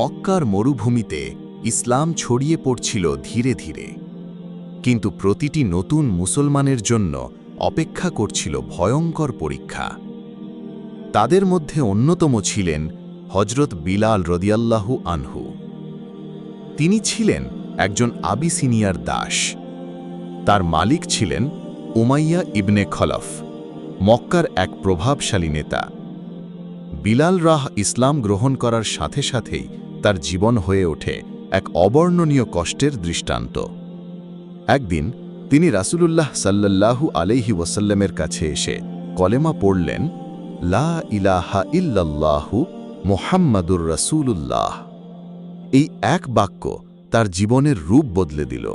মক্কার মরুভূমিতে ইসলাম ছড়িয়ে পড়ছিল ধীরে ধীরে। কিন্তু প্রতিটি নতুন মুসলমানের জন্য অপেক্ষা করছিল ভয়ঙ্কর পরীক্ষা। তাদের মধ্যে অন্যতম ছিলেন হজরত বিলাল রদিয়াল্লাহু আনহু। তিনি ছিলেন একজন আবিসিনিয়ার দাস। তার মালিক ছিলেন উমাইয়া ইবনে খলফ, মক্কার এক প্রভাবশালী নেতা। বিলাল রাহ ইসলাম গ্রহণ করার সাথে সাথেই তার জীবন হয়ে ওঠে এক অবর্ণনীয় কষ্টের দৃষ্টান্ত। একদিন তিনি রাসূলুল্লাহ সাল্লাল্লাহু আলাইহি ওয়াসাল্লামের কাছে এসে কলেমা পড়লেন, লা ইলাহা ইল্লাল্লাহু মোহাম্মদুর রাসূলুল্লাহ। এই এক বাক্য তার জীবনের রূপ বদলে দিল।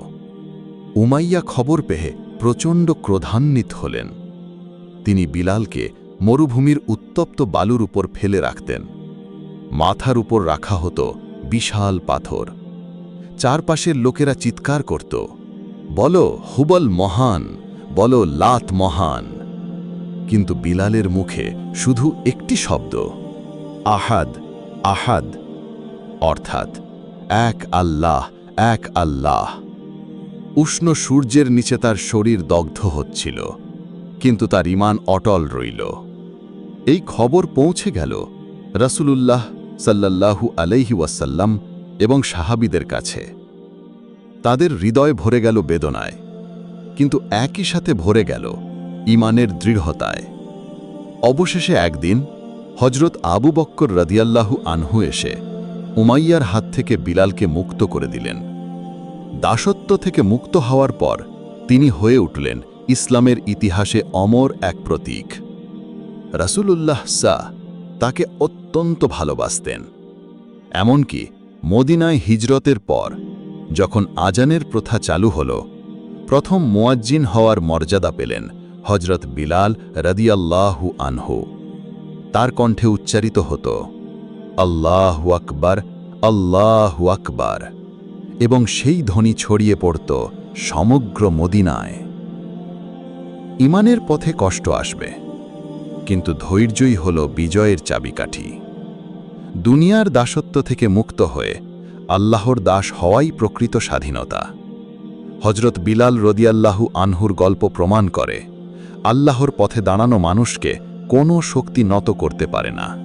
উমাইয়া খবর পেয়ে প্রচণ্ড ক্রোধান্বিত হলেন। তিনি বিলালকে মরুভূমির উত্তপ্ত বালুর উপর ফেলে রাখতেন। মাথার উপর রাখা হতো বিশাল পাথর। চারপাশের লোকেরা চিৎকার করত, বলো, হুবল মহান, বলো, লাত মহান। কিন্তু বিলালের মুখে শুধু একটি শব্দ, আহাদ আহাদ। অর্থাৎ, এক আল্লাহ এক আল্লাহ। উষ্ণ সূর্যের নিচে তার শরীর দগ্ধ হচ্ছিল, কিন্তু তার ইমান অটল রইল। এই খবর পৌঁছে গেল, রসুলুল্লাহ সাল্লাল্লাহু আলাইহি ওয়াসাল্লাম এবং সাহাবিদের কাছে। তাদের হৃদয় ভরে গেল বেদনায়, কিন্তু একই সাথে ভরে গেল ইমানের দৃঢ়তায়। অবশেষে একদিন হজরত আবু বক্কর রদিয়াল্লাহু আনহু এসে উমাইয়ার হাত থেকে বিলালকে মুক্ত করে দিলেন। দাসত্ব থেকে মুক্ত হওয়ার পর তিনি হয়ে উঠলেন ইসলামের ইতিহাসে অমর এক প্রতীক। রাসূলুল্লাহ সা তাকে অত্যন্ত ভালোবাসতেন। এমনকি মদিনায় হিজরতের পর, যখন আজানের প্রথা চালু হল, প্রথম মোয়াজ্জিন হওয়ার মর্যাদা পেলেন হজরত বিলাল রদিয়াল্লাহু আনহু। তার কণ্ঠে উচ্চারিত হতো, আল্লাহ আকবার আল্লাহ আকবার। এবং সেই ধ্বনি ছড়িয়ে পড়ত সমগ্র মদিনায়। ইমানের পথে কষ্ট আসবে। কিন্তু ধৈর্যই হল বিজয়ের চাবিকাঠি। দুনিয়ার দাসত্ব থেকে মুক্ত হয়ে আল্লাহর দাস হওয়াই প্রকৃত স্বাধীনতা। হজরত বিলাল রদিয়াল্লাহু আনহুর গল্প প্রমাণ করে, আল্লাহর পথে দাঁড়ানো মানুষকে কোনো শক্তি নত করতে পারে না।